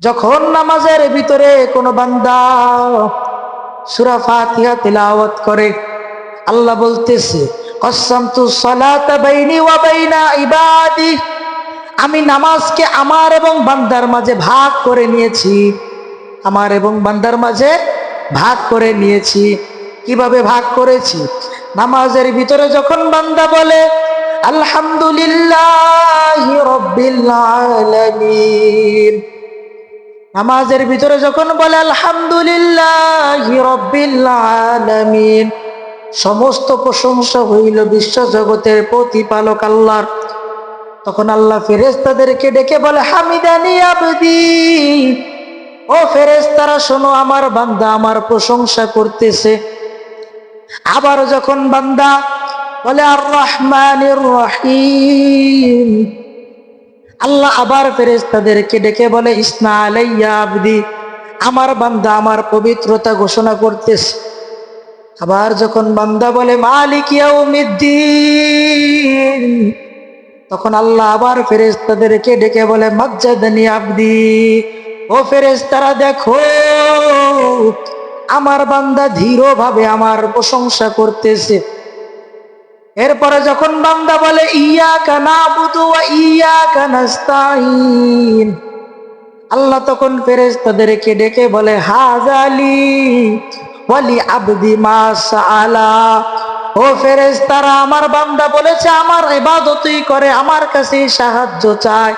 যখন নামাজের ভিতরে কোনো বান্দা সুরা ফাতিহা তিলাওয়াত করে, আল্লাহ বলতেছে, কসামতু সালাতা বাইনি ওয়া বাইনা ইবাদি আমি নামাজকে আমার এবং বান্দার মাঝে ভাগ করে নিয়েছি। আমার এবং বান্দার মাঝে ভাগ করে নিয়েছি। কীভাবে ভাগ করেছি? নামাজের ভিতরে যখন বান্দা বলে, আলহামদুলিল্লাহ রব্বিল নামাজের ভিতরে যখন বলে, আলহামদুলিল্লাহ সমস্ত প্রশংসা হইল বিশ্ব জগতের প্রতিপালক আল্লাহর। তখন আল্লাহ ফেরেস্তাদেরকে ডেকে বলে, হামিদানি আবদি, ও ফেরেস্তারা শোনো, আমার বান্দা আমার প্রশংসা করতেছে। আবার যখন বান্দা বলে আর রহমানির রহিম আল্লাহ আবার ফেরেস্তাদেরকে ডেকে বলে, ইসনা আলাইয়া আমার বান্দা আমার পবিত্রতা ঘোষণা করতেছে। আবার যখন বান্দা বলে, মালিক তখন আল্লাহ আবার ফেরেস্তাদেরকে ডেকে বলে, মজ্জাদানি আবদি, ও ফেরেস্তারা দেখো, আমার বান্দা ধীরভাবে আমার প্রশংসা করতেছে। এরপরে যখন বান্দা বলে ইয়া কানা বুধু ইয়া কানাস্তাইন আল্লাহ তখন ফেরেস্তাদেরকে ডেকে বলে হাজালি ওয়ালি আবদি মাসালা ও ফেরেস্তারা আমার বান্দা বলেছে, আমার ইবাদতই করে, আমার কাছে সাহায্য চায়।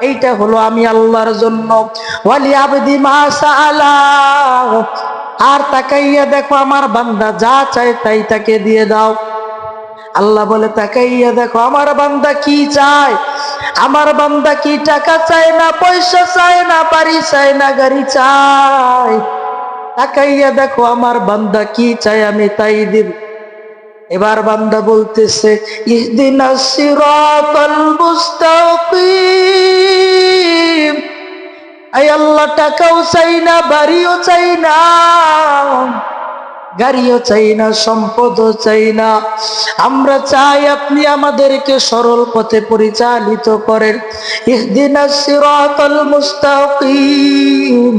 এইটা হলো আমি আল্লাহর জন্য। ওয়ালি আবদি মাসালা আর তাকাইয়া দেখো, আমার বান্দা যা চায় তাই তাকে দিয়ে দাও। আল্লাহ বলে, তাকাইয়া দেখো, আমার বান্দা কি চায়? আমার বান্দা কি টাকা চায় না, পয়সা চায় না, বাড়ি চায় না, গাড়ি চায়? তাকাইয়া দেখো, আমার বান্দা কি চায়, আমি তাই দিব এবার বান্দা বলতেছে আই আল্লাহ, টাকাও চাই না, বাড়িও চাই না। গাড়িও চাই না, সম্পদও চাই না। আমরা চাই আপনি আমাদেরকে সরল পথে পরিচালিত করেন। মুস্তাকিম।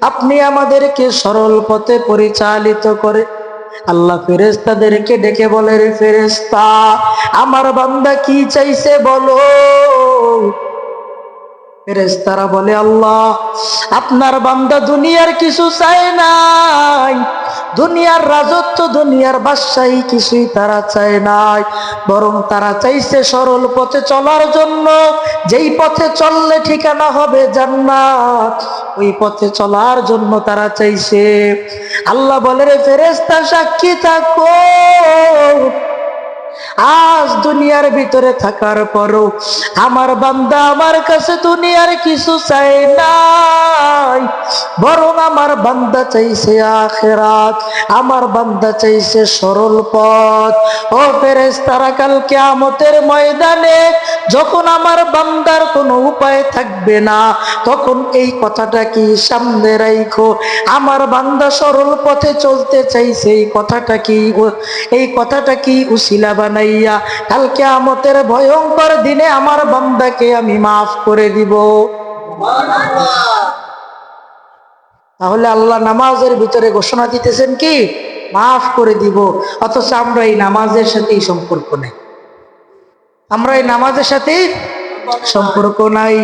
আপনি আমাদেরকে সরল পথে পরিচালিত করে আল্লাহ ফেরেস্তাদেরকে ডেকে বলে রে ফেরেস্তা আমার বান্দা কি চাইছে বলো? ফেরেস্তারা বলে, আল্লাহ, আপনার বান্দা দুনিয়ার কিছু চায় নাই। দুনিয়ার রাজত্ব, দুনিয়ার বাদশাহী কিছুই তারা চায় নাই। বরং তারা চাইছে সরল পথে চলার জন্য। যেই পথে চললে ঠিকানা হবে জান্নাত, ওই পথে চলার জন্য তারা চাইছে। আল্লাহ বলে, রে ফেরেস্তা সাক্ষী থাকো। দুনিয়ার ভিতরে থাকার পরও আমার বান্দা আমার কাছে দুনিয়ার কিছু চাই নাই। বরং আমার বান্দা চাইছে আখেরাত, আমার বান্দা চাইছে সরল পথ। ও ফেরেস তারা কাল কেয়ামতের ময়দানে যখন আমার বান্দার কোনো উপায় থাকবে না, তখন এই কথাটা কি সামনে রাইখো? আমার বান্দা সরল পথে চলতে চাইছে এই কথাটা কি এই কথাটা কি উশিলা বানাইয়া? কালকে আমতের ভয়ঙ্কর দিনে আমার বান্দাকে আমি মাফ করে দিব। তাহলে আল্লাহ নামাজের ভিতরে ঘোষণা দিতেছেন কি? মাফ করে দিব। অথচ আমরা এই নামাজের সাথেই সম্পর্ক নেই। আমরা এই নামাজের সাথে সম্পর্ক নাই।